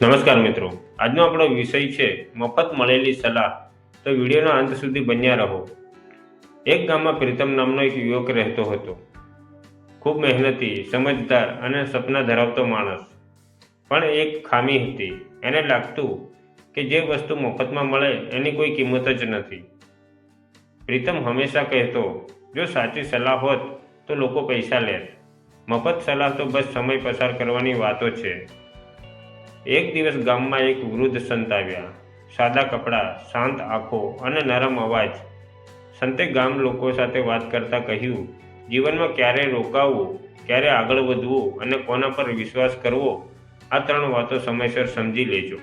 નમસ્કાર મિત્રો. આજનો આપણો વિષય છે મફત મળેલી સલાહ. તો વિડીયોના અંત સુધી બન્યા રહો. એક ગામમાં પ્રીતમ નામનો એક યુવક રહેતો હતો. ખૂબ મહેનતી, સમજદાર અને સપના ધરાવતો માણસ. પણ એક ખામી હતી. એને લાગતું કે જે વસ્તુ મફતમાં મળે એની કોઈ કિંમત જ નથી. પ્રીતમ હંમેશા કહેતો, જો સાચી સલાહ હોત તો લોકો પૈસા લેત. મફત સલાહ તો બસ સમય પસાર કરવાની વાતો છે. એક દિવસ ગામમાં એક વૃદ્ધ સંત આવ્યા. સાદા કપડાં, શાંત આંખો અને નરમ અવાજ. સંતે ગામ લોકો સાથે વાત કરતા કહ્યું, જીવનમાં ક્યારે રોકાવવું ક્યારે આગળ વધવું અને કોના પર વિશ્વાસ કરવો, આ ત્રણ વાતો સમયસર સમજી લેજો.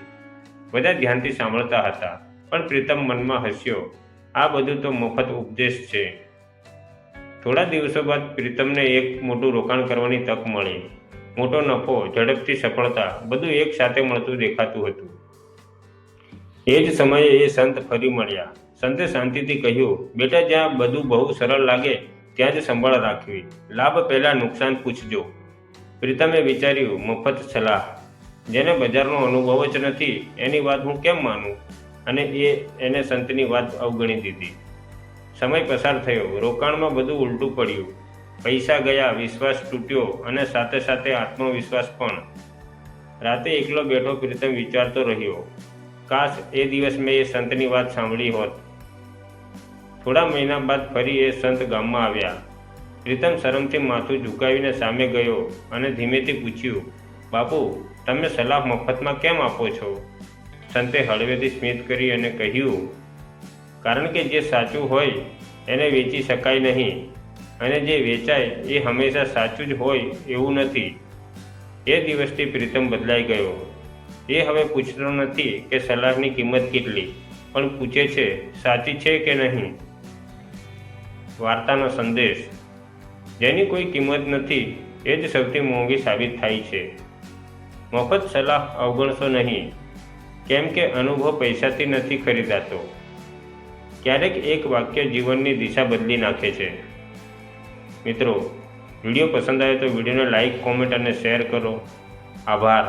બધા ધ્યાનથી સાંભળતા હતા, પણ પ્રીતમ મનમાં હસ્યો, આ બધું તો મફત ઉપદેશ છે. થોડા દિવસો બાદ પ્રીતમને એક મોટું રોકાણ કરવાની તક મળી. મોટો નફો, ઝડપથી સફળતા બધું એક સાથે મળતું દેખાતું હતું. એ જ સમયે એ સંત ફરી મળ્યા. સંતે શાંતિથી કહ્યું, બેટા, જ્યાં બધું બહુ સરળ લાગે, ત્યાં જ સંભાળ રાખવી. લાભ પહેલાં નુકસાન પૂછજો. પ્રીતમે વિચાર્યું, મફત સલાહ. જેને બજારનો અનુભવ જ નથી, એની વાત હું કેમ માનું? અને એ, એને સંતની વાત અવગણી દીધી. સમય પસાર થયો. રોકાણમાં બધું ઉલટું પડ્યું. પૈસા ગયા, વિશ્વાસ તૂટ્યો અને સાથે સાથે આત્મવિશ્વાસ પણ. રાતે એકલો બેઠો પ્રીતમ વિચારતો રહ્યો, કાશ એ દિવસ મેં એ સંતની વાત સાંભળી હોત. થોડા મહિના બાદ ફરી એ સંત ગામમાં આવ્યા. પ્રીતમ શરમથી માથું ઝુકાવીને સામે ગયો અને ધીમેથી પૂછ્યું, બાપુ, તમે સલાહ મફતમાં કેમ આપો છો? સંતે હળવેથી સ્મિત કરી અને કહ્યું, કારણ કે જે સાચું હોય, એને વેચી શકાય નહીં. અને જે વેચાય એ હંમેશા સાચું જ હોય એવું નથી. એ દિવસથી પ્રીતમ બદલાઈ ગયો. એ હવે પૂછતો નથી કે સલાહની કિંમત કેટલી, પણ પૂછે છે, સાચી છે કે નહીં? વાર્તાનો સંદેશ. જેની કોઈ કિંમત નથી, એ જ સૌથી મોંઘી સાબિત થાય છે. મફત સલાહ અવગણશો નહીં, કેમ કે અનુભવ પૈસાથી નથી ખરીદાતો. ક્યારેક એક વાક્ય જીવનની દિશા બદલી નાખે છે. મિત્રો વીડિયો પસંદ આવે તો વિડીયોને લાઈક કોમેન્ટ અને શેર કરો. આભાર.